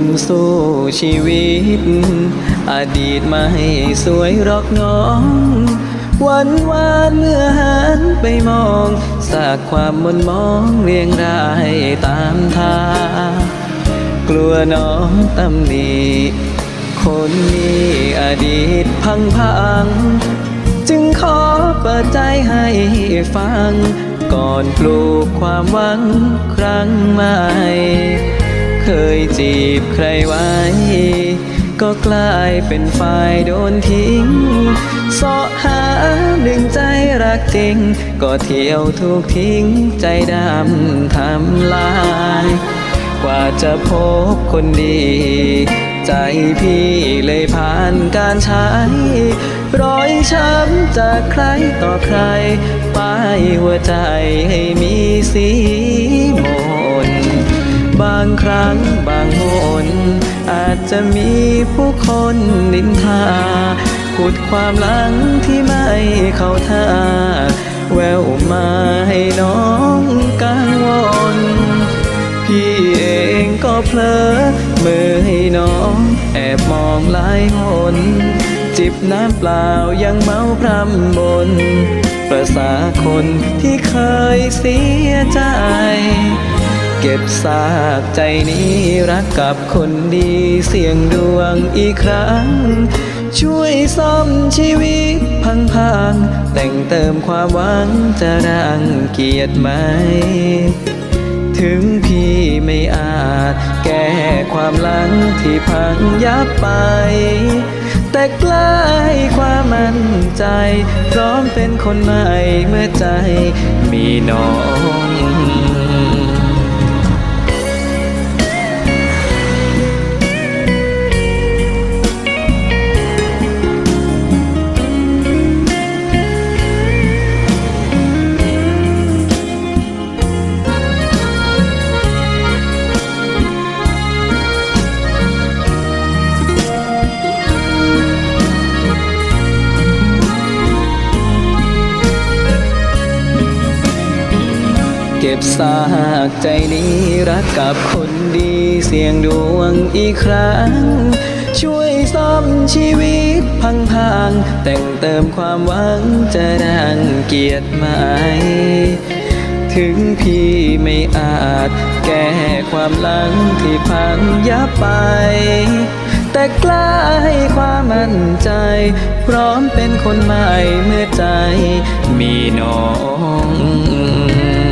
นสู้ชีวิต อดีตไม่สวยหรอกน้อง วันวานเมื่อหันไปมองสากความมนมองเรียงรายตามทางกลัวน้องตำหนิคนนี้อดีตพังพัง จึงขอเปิดใจให้ฟัง ก่อนปลูกความหวังครั้งใหม่ เคยจีบใครไว้ ก็กลายเป็นฝ่ายโดนทิ้งเสาะหาหนึ่งใจรักจริง ก็เที่ยวถูกทิ้งใจดำทำลาย กว่าจะพบคนดี ใจพี่เลยผ่านการใช้ รอยช้ำจากใครต่อใคร ป้ายหัวใจให้มีสีางครั้งบางหน อาจจะมีผู้คนนินทาพูดความหลังที่ไม่เข้าท่า แววมาให้น้องกังวล พี่เองก็เพลอมือให้น้อง แอบมองหลายหน จิบน้ำเปล่ายังเมาพรำบน ประสาคนที่เคยเสียใจ ก็บซากใจนี้รักกับคนดีเสี่ยงดวงอีกครั้ง ช่วยซ่อมชีวิตพังๆแต่งเติมความหวังจะรังเกียจไหม ถึงพี่ไม่อาจแก้ความหลังที่พังยับไป แต่กล้าให้ความมั่นใจ พร้อมเป็นคนใหม่เมื่อใจมีน้อง ก็บซากใจนี้รักกับคนดีเสี่ยงดวงอีกครั้ง ช่วยซ่อมชีวิตพังๆแต่งเติมความหวังจะดังเกียรติหมถึงพี่ไม่อาจแก้ความหลังที่พังยับไป แต่กล้าให้ความมั่นใจ พร้อมเป็นคนใหม่เมื่อใจมีน้อง